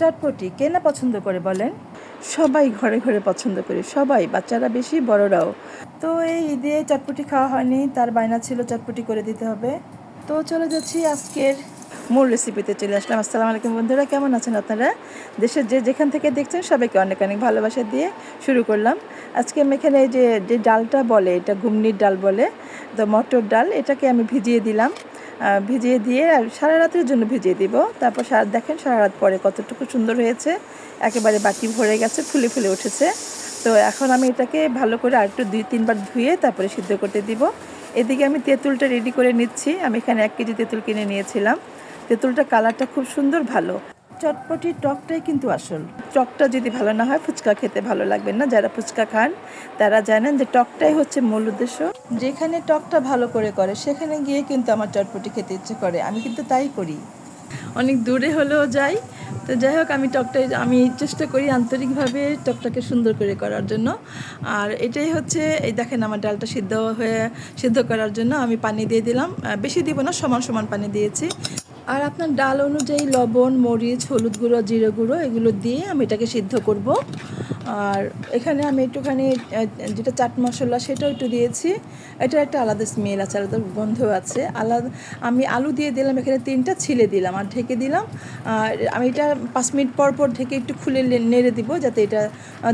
চটপটি কে না পছন্দ করে বলেন? সবাই ঘরে ঘরে পছন্দ করে, সবাই, বাচ্চারা বেশি, বড়রাও। তো এই ঈদে চটপটি খাওয়া হয়নি, তার বায়না ছিল চটপটি করে দিতে হবে। তো চলে যাচ্ছি আজকের মূল রেসিপিতে চলে আসলাম। আসসালামু আলাইকুম বন্ধুরা, কেমন আছেন আপনারা? দেশের যে যেখান থেকে দেখছেন সবাইকে অনেক অনেক ভালোবাসা দিয়ে শুরু করলাম। আজকে আমি এখানে যে যে ডালটা বলে, এটা ঘুমনির ডাল বলে তো মটর ডাল, এটাকে আমি ভিজিয়ে দিলাম। ভিজিয়ে দিয়ে আর সারা রাতের জন্য ভিজিয়ে দিব। তারপর সারা, দেখেন সারা রাত পরে কতটুকু সুন্দর হয়েছে। একেবারে বাটি ভরে গেছে, ফুলে ফুলে উঠেছে। তো এখন আমি এটাকে ভালো করে আর একটু দুই, তিনবার ধুয়ে তারপরে সিদ্ধ করতে দিব। এদিকে আমি তেঁতুলটা রেডি করে নিচ্ছি। আমি এখানে এক কেজি তেঁতুল কিনে নিয়েছিলাম। তেঁতুলটা কালারটা খুব সুন্দর ভালো। চটপটির টকটাই কিন্তু আসল। টকটা যদি ভালো না হয়, ফুচকা খেতে ভালো লাগবে না। যারা ফুচকা খান, তারা জানেন যে টকটাই হচ্ছে মূল উদ্দেশ্য। যেখানে টকটা ভালো করে করে, সেখানে গিয়ে কিন্তু আমার চটপটি খেতে ইচ্ছে করে। আমি কিন্তু তাই করি। অনেক দূরে হলেও যাই। তো যাই হোক, আমি টকটাই, আমি চেষ্টা করি আন্তরিকভাবে টকটাকে সুন্দর করে করার জন্য। আর এটাই হচ্ছে, এই দেখেন আমার ডালটা সিদ্ধ হয়ে, সিদ্ধ করার জন্য আমি পানি দিয়ে দিলাম। বেশি দিব না, সমান সমান পানি দিয়েছি। আর আপনার ডাল অনুযায়ী লবণ, মরিচ, হলুদ গুঁড়ো, জিরে গুঁড়ো এগুলো দিয়ে আমি এটাকে সিদ্ধ করব। আর এখানে আমি একটুখানি যেটা চাট মশলা সেটাও একটু দিয়েছি। এটা একটা আলাদা স্মেল আছে, আলাদা গন্ধ আছে। আলাদা, আমি আলু দিয়ে দিলাম, এখানে তিনটা ছিলে দিলাম আর ঢেকে দিলাম। আর আমি এটা পাঁচ মিনিট পর পর ঢেকে একটু খুলে নেড়ে দিব যাতে এটা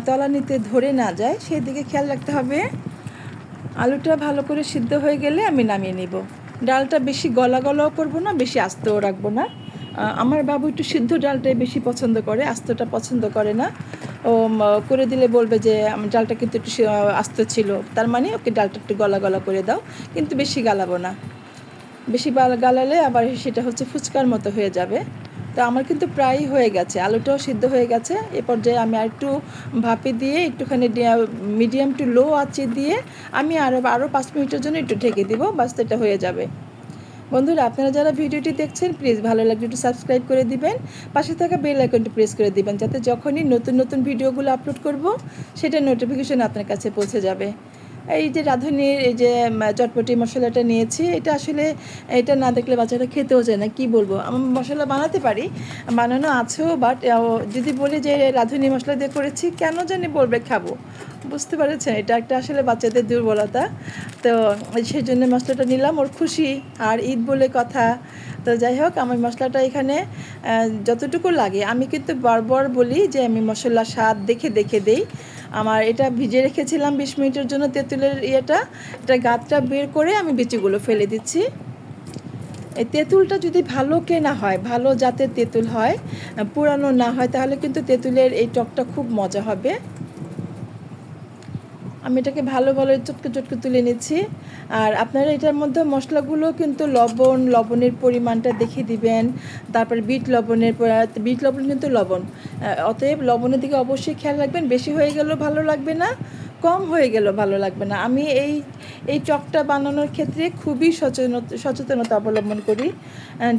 তলানিতে ধরে না যায়। সেই দিকে খেয়াল রাখতে হবে। আলুটা ভালো করে সিদ্ধ হয়ে গেলে আমি নামিয়ে নিব। ডালটা বেশি গলা গলাও করব না, বেশি আস্তেও রাখব না। আমার বাবু একটু সিদ্ধ ডালটাই বেশি পছন্দ করে, আস্তটা পছন্দ করে না। ও করে দিলে বলবে যে ডালটা কিন্তু একটু আস্ত ছিল। তার মানে ওকে ডালটা একটু গলা গলা করে দাও, কিন্তু বেশি গালাবো না। বেশি গালালে আবার সেটা হচ্ছে ফুচকার মতো হয়ে যাবে। তো আমার কিন্তু প্রায়ই হয়ে গেছে, আলুটাও সিদ্ধ হয়ে গেছে। এ পর্যায়ে আমি আর একটু ভাপে দিয়ে একটুখানি মিডিয়াম টু লো আঁচে দিয়ে আমি আরও আরও পাঁচ মিনিটের জন্য একটু ঢেকে দিব, বাস এটা হয়ে যাবে। বন্ধুরা, আপনারা যারা ভিডিওটি দেখছেন প্লিজ ভালো লাগলে একটু সাবস্ক্রাইব করে দিবেন, পাশে থাকা বেল আইকনটি প্রেস করে দিবেন, যাতে যখনই নতুন নতুন ভিডিওগুলো আপলোড করব, সেটা নোটিফিকেশন আপনার কাছে পৌঁছে যাবে। এই যে রাঁধুনির এই যে চটপটি মশলাটা নিয়েছি, এটা আসলে এটা না দেখলে বাচ্চারা খেতেও যায় না, কি বলব? আমি মশলা বানাতে পারি, বানানো আছেও বাট যদি বলি যে রাঁধুনি মশলা দিয়ে করেছি, কেন জানি বলবে খাব? বুঝতে পেরেছেন? এটা একটা আসলে বাচ্চাদের দুর্বলতা। তো সেই জন্য মশলাটা নিলাম, ওর খুশি আর ঈদ বলে কথা। তো যাই হোক, আমার মশলাটা এখানে যতটুকু লাগে। আমি কিন্তু বারবার বলি যে আমি মশলা স্বাদ দেখে দেখে দেই। আমার এটা ভিজে রেখেছিলাম বিশ মিনিটের জন্য তেঁতুলের ইয়েটা। এটা গাতটা বের করে আমি বিচিগুলো ফেলে দিচ্ছি। এই তেঁতুলটা যদি ভালো কেনা হয়, ভালো জাতের তেঁতুল হয় পুরানো না হয়, তাহলে কিন্তু তেঁতুলের এই টকটা খুব মজা হবে। আমি এটাকে ভালো ভালো চটকে চটকে তুলে নিচ্ছি। আর আপনারা এটার মধ্যে মশলাগুলো কিন্তু লবণ, লবণের পরিমাণটা দেখে দিবেন। তারপর বিট লবণের বিট লবণ কিন্তু লবণ। অতএব লবণের দিকে অবশ্যই খেয়াল রাখবেন। বেশি হয়ে গেলেও ভালো লাগবে না। কম হয়ে গেলেও ভালো লাগবে না। আমি এই এই চকটা বানানোর ক্ষেত্রে খুবই সচেতন, সচেতনতা অবলম্বন করি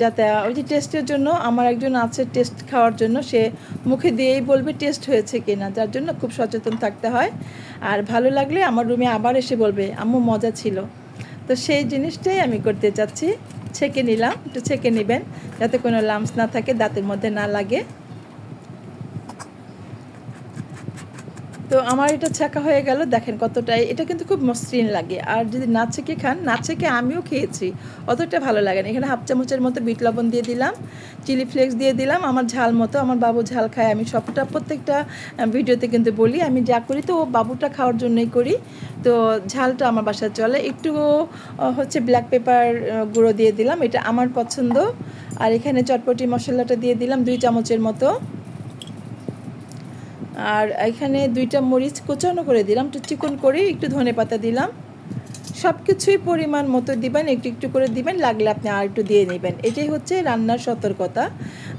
যাতে, ওই যে টেস্টের জন্য আমার একজন আছে টেস্ট খাওয়ার জন্য, সে মুখে দিয়েই বলবে টেস্ট হয়েছে কি না যার জন্য খুব সচেতন থাকতে হয়। আর ভালো লাগলে আমার রুমে আবার এসে বলবে, আম্মু, মজা ছিল। তো সেই জিনিসটাই আমি করতে চাচ্ছি। ছেঁকে নিলাম, একটু ছেঁকে নেবেন, যাতে কোনো লামস না থাকে, দাঁতের মধ্যে না লাগে। তো আমার এটা ছাকা হয়ে গেল, দেখেন কতটাই। এটা কিন্তু খুব মসৃণ লাগে। আর যদি না ছেঁকে খান, না ছেঁকে আমিও খেয়েছি। অতটা ভালো লাগে না। এখানে হাফ চামচের মতো বিট লবণ দিয়ে দিলাম, চিলি ফ্লেক্স দিয়ে দিলাম। আমার ঝাল মতো, আমার বাবু ঝাল খায়। আমি সবটা প্রত্যেকটা ভিডিওতে কিন্তু বলি। আমি যা করি তো ও বাবুটা খাওয়ার জন্যই করি। তো ঝালটা আমার বাসায় চলে। একটু হচ্ছে ব্ল্যাক পেপার গুঁড়ো দিয়ে দিলাম। এটা আমার পছন্দ। আর এখানে চটপটি মশলাটা দিয়ে দিলাম, দুই চামচের মতো। আর এখানে দুইটা মরিচ কোচানো করে দিলাম, একটু চিকন করে, একটু ধনে পাতা দিলাম। সব কিছুই পরিমাণ মতো দিবেন, একটু একটু করে দিবেন, লাগলে আপনি আর একটু দিয়ে নেবেন। এটাই হচ্ছে রান্নার সতর্কতা।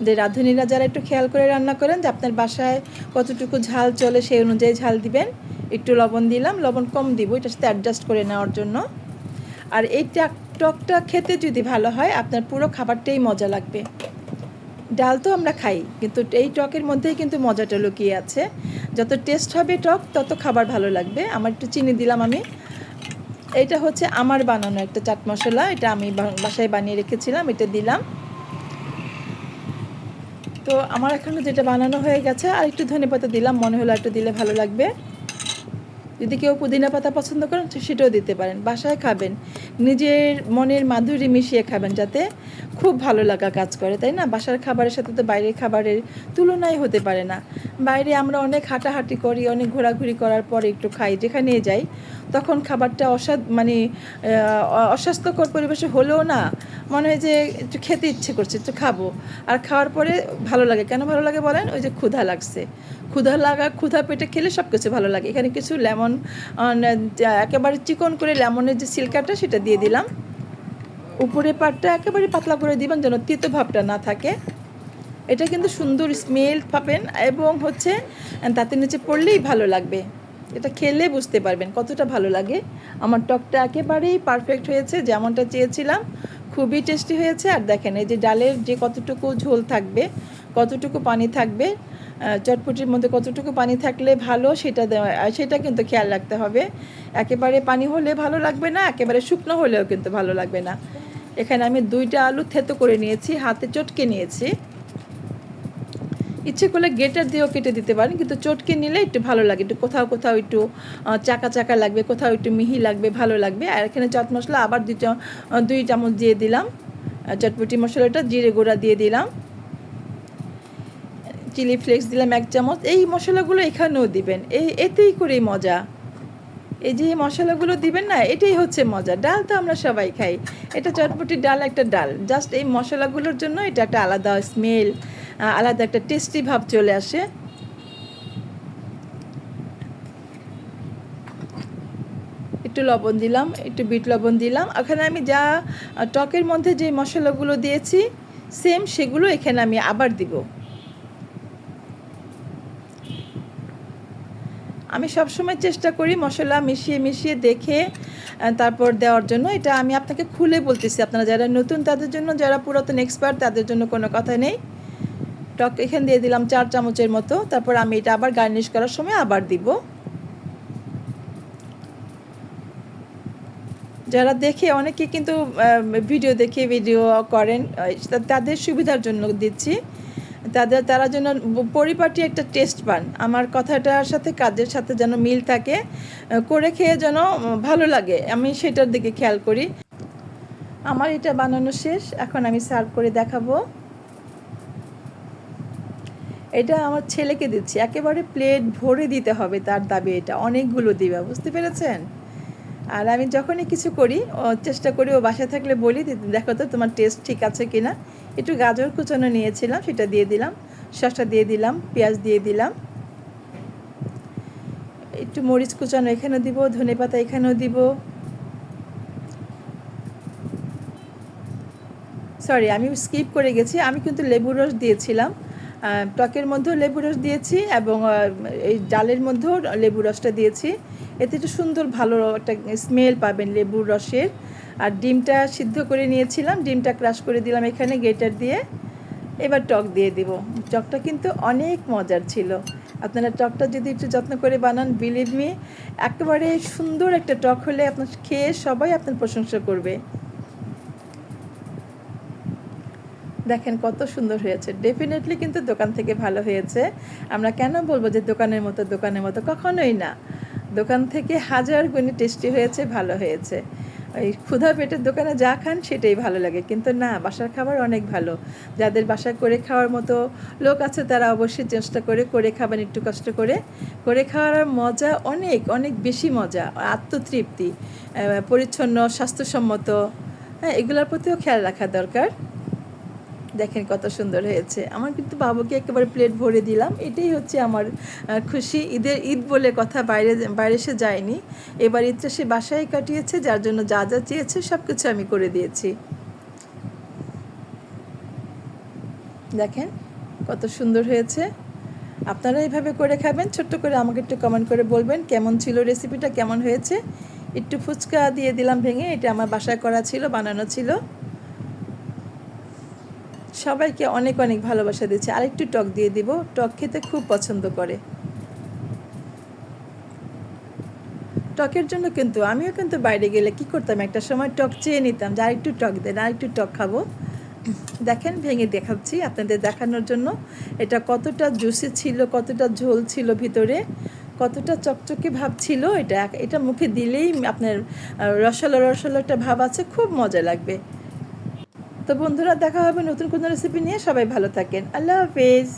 যে রাঁধুনিরা যারা একটু খেয়াল করে রান্না করেন, যে আপনার বাসায় কতটুকু ঝাল চলে সেই অনুযায়ী ঝাল দিবেন। একটু লবণ দিলাম, লবণ কম দিব এটার সাথে অ্যাডজাস্ট করে নেওয়ার জন্য। আর এই টক- টকটা খেতে যদি ভালো হয়, আপনার পুরো খাবারটাই মজা লাগবে। ডাল তো আমরা খাই, কিন্তু এই টকের মধ্যেই কিন্তু মজাটা লুকিয়ে আছে। যত টেস্ট হবে টক, তত খাবার ভালো লাগবে। আমার একটু চিনি দিলাম আমি। এটা হচ্ছে আমার বানানো একটা চাট মশলা, এটা আমি বাসায় বানিয়ে রেখেছিলাম, এটা দিলাম। তো আমার এখানে যেটা বানানো হয়ে গেছে, আর একটু ধনে পাতা দিলাম, মনে হলো একটু দিলে ভালো লাগবে। যদি কেউ পুদিনা পাতা পছন্দ করেন সেটাও দিতে পারেন। বাসায় খাবেন। নিজের মনের মাধুরী মিশিয়ে খাবেন যাতে খুব ভালো লাগা কাজ করে, তাই না? বাসার খাবারের সাথে তো বাইরের খাবারের তুলনাই হতে পারে না। বাইরে আমরা অনেক হাঁটাহাঁটি করি, অনেক ঘোরাঘুরি করার পরে একটু খাই যেখানে যাই। তখন খাবারটা অসাদ মানে অস্বাস্থ্যকর পরিবেশে হলেও না, মনে হয় যে একটু খেতে ইচ্ছে করছে, একটু খাব। আর খাওয়ার পরে ভালো লাগে। কেন ভালো লাগে বলেন? ওই যে ক্ষুধা লাগছে। ক্ষুধা লাগা, ক্ষুধা পেটে খেলে সব কিছু ভালো লাগে। এখানে কিছু লেমন একেবারে চিকন করে লেমনের যে সিল্কাটা, সেটা দিয়ে দিলাম। উপরে পাটটা একেবারে পাতলা করে দিবেন যেন তিতো ভাবটা না থাকে। এটা কিন্তু সুন্দর স্মেল পাবেন এবং হচ্ছে, তাতে নিচে পড়লেই ভালো লাগবে। এটা খেলে বুঝতে পারবেন কতটা ভালো লাগে। আমার টকটা একেবারেই পারফেক্ট হয়েছে, যেমনটা চেয়েছিলাম। খুবই টেস্টি হয়েছে। আর দেখেন, এই যে ডালের যে কতটুকু ঝোল থাকবে, কতটুকু পানি থাকবে চটপটির মধ্যে কতটুকু পানি থাকলে ভালো সেটা সেটা কিন্তু খেয়াল রাখতে হবে। একেবারে পানি হলে ভালো লাগবে না, একেবারে শুকনো হলেও কিন্তু ভালো লাগবে না। এখানে আমি দুইটা আলু থেতো করে নিয়েছি, হাতে চটকে নিয়েছি। ইচ্ছে করলে গেটার দিয়েও কেটে দিতে পারেন, কিন্তু চটকে নিলে একটু ভালো লাগে। একটু কোথাও কোথাও একটু চাকা চাকা লাগবে, কোথাও একটু মিহি লাগবে, ভালো লাগবে। আর এখানে চাট মশলা আবার দুই দুই চামচ দিয়ে দিলাম। চটপটি মশলাটা জিরে গুঁড়া দিয়ে দিলাম। চিলি ফ্লেক্স দিলাম এক চামচ। এই মশলাগুলো এখানেও দিবেন। এই এতেই করেই মজা। এই যে মশলাগুলো দিবেন না, এটাই হচ্ছে মজা। ডাল তো আমরা সবাই খাই। এটা চটপটি ডাল একটা ডাল। জাস্ট এই মশলাগুলোর জন্য এটা একটা আলাদা স্মেল। আলাদা একটা টেস্টি ভাব চলে আসে। একটু লবণ দিলাম, একটু বিট লবণ দিলাম। ওখানে আমি যা টকের মধ্যে যে মশলাগুলো দিয়েছি সেম সেগুলো এখানে আমি আবার দিব। আমি সবসময় চেষ্টা করি মশলা মিশিয়ে মিশিয়ে দেখে তারপর দেওয়ার জন্য। এটা আমি আপনাকে খুলে বলতেছি। আপনারা যারা নতুন, তাদের জন্য, যারা পুরাতন এক্সপার্ট তাদের জন্য কোনো কথা নেই। টক এখানে দিয়ে দিলাম চার চামচের মতো। তারপর আমি এটা আবার গার্নিশ করার সময় আবার দিব। যারা দেখে, অনেকে কিন্তু ভিডিও দেখে ভিডিও করেন তাদের সুবিধার জন্য দিচ্ছি। তাদের, তারা যেন পরিপাটি একটা টেস্ট পান। আমার কথাটার সাথে, কাজের সাথে যেন মিল থাকে, করে খেয়ে যেন ভালো লাগে। আমি সেটার দিকে খেয়াল করি। আমার এটা বানানো শেষ। এখন আমি সার্ভ করে দেখাবো। এটা আমার ছেলেকে দিচ্ছি। একেবারে প্লেট ভরে দিতে হবে তার দাবি এটা। অনেকগুলো দিবে, বুঝতে পেরেছেন? আর আমি যখনই কিছু করি, ও চেষ্টা করি, ও বাসায় থাকলে বলি দেখো তো, তোমার টেস্ট ঠিক আছে কি না একটু গাজর কুচানো নিয়েছিলাম, সেটা দিয়ে দিলাম। শসা দিয়ে দিলাম, পেঁয়াজ দিয়ে দিলাম। একটু মরিচ কুচানো এখানেও দিব, ধনে পাতা এখানেও দিব। সরি আমি স্কিপ করে গেছি। আমি কিন্তু লেবুর রস দিয়েছিলাম। টকের মধ্যেও লেবু রস দিয়েছি এবং এই ডালের মধ্যেও লেবু রসটা দিয়েছি। এতে একটু সুন্দর ভালো একটা স্মেল পাবেন লেবুর রসের। আর ডিমটা সিদ্ধ করে নিয়েছিলাম, ডিমটা ক্রাশ করে দিলাম এখানে গেটার দিয়ে। এবার টক দিয়ে দিব। টকটা কিন্তু অনেক মজার ছিল। আপনারা টকটা যদি একটু যত্ন করে বানান বিলিভ মি একেবারে সুন্দর একটা টক হলে আপনার খেয়ে সবাই আপনার প্রশংসা করবে। দেখেন কত সুন্দর হয়েছে। ডেফিনেটলি কিন্তু দোকান থেকে ভালো হয়েছে। আমরা কেন বলব যে দোকানের মতো দোকানের মতো? কখনোই না। দোকান থেকে হাজার গুণে টেস্টি হয়েছে, ভালো হয়েছে। ওই ক্ষুধা পেটের দোকানে যা খান সেটাই ভালো লাগে। কিন্তু না, বাসার খাবার অনেক ভালো। যাদের বাসায় করে খাওয়ার মতো লোক আছে, তারা অবশ্যই চেষ্টা করে করে খাবেন একটু কষ্ট করে। করে খাওয়ার মজা অনেক অনেক বেশি মজা। আত্মতৃপ্তি পরিচ্ছন্ন, স্বাস্থ্যসম্মত। হ্যাঁ এগুলোর প্রতিও খেয়াল রাখা দরকার। দেখেন কত সুন্দর হয়েছে। আমার কিন্তু বাবুকে একেবারে প্লেট ভরে দিলাম। এটাই হচ্ছে আমার খুশি ঈদের ঈদ বলে কথা, বাইরে বাইরে সে যায়নি। এবার ঈদটা সে বাসায় কাটিয়েছে, যার জন্য যা যা চেয়েছে সব কিছু আমি করে দিয়েছি। দেখেন কত সুন্দর হয়েছে। আপনারা এইভাবে করে খাবেন, ছোট্ট করে আমাকে একটু কমেন্ট করে বলবেন কেমন ছিল রেসিপিটা কেমন হয়েছে। একটু ফুচকা দিয়ে দিলাম ভেঙে, এটা আমার বাসায় করা ছিল, বানানো ছিল। সবাইকে অনেক অনেক ভালোবাসা দিচ্ছি। আরেকটু টক দিয়ে দিব। টক খেতে খুব পছন্দ করে। টকের জন্য কিন্তু, আমিও কিন্তু বাইরে গেলে কি করতাম? একটা সময় টক চেয়ে নিতাম যে আরেকটু টক দেন, আরেকটু টক খাব। দেখেন, ভেঙে দেখাচ্ছি আপনাদের দেখানোর জন্য। এটা কতটা জুসি ছিল, কতটা ঝোল ছিল ভিতরে, কতটা চকচকে ভাব ছিল, এটা এটা মুখে দিলেই আপনার রসালো রসালোটা একটা ভাব আছে, খুব মজা লাগবে। তো বন্ধুরা দেখা হবে নতুন কোনো রেসিপি নিয়ে। সবাই ভালো থাকেন। আল্লাহ হাফেজ।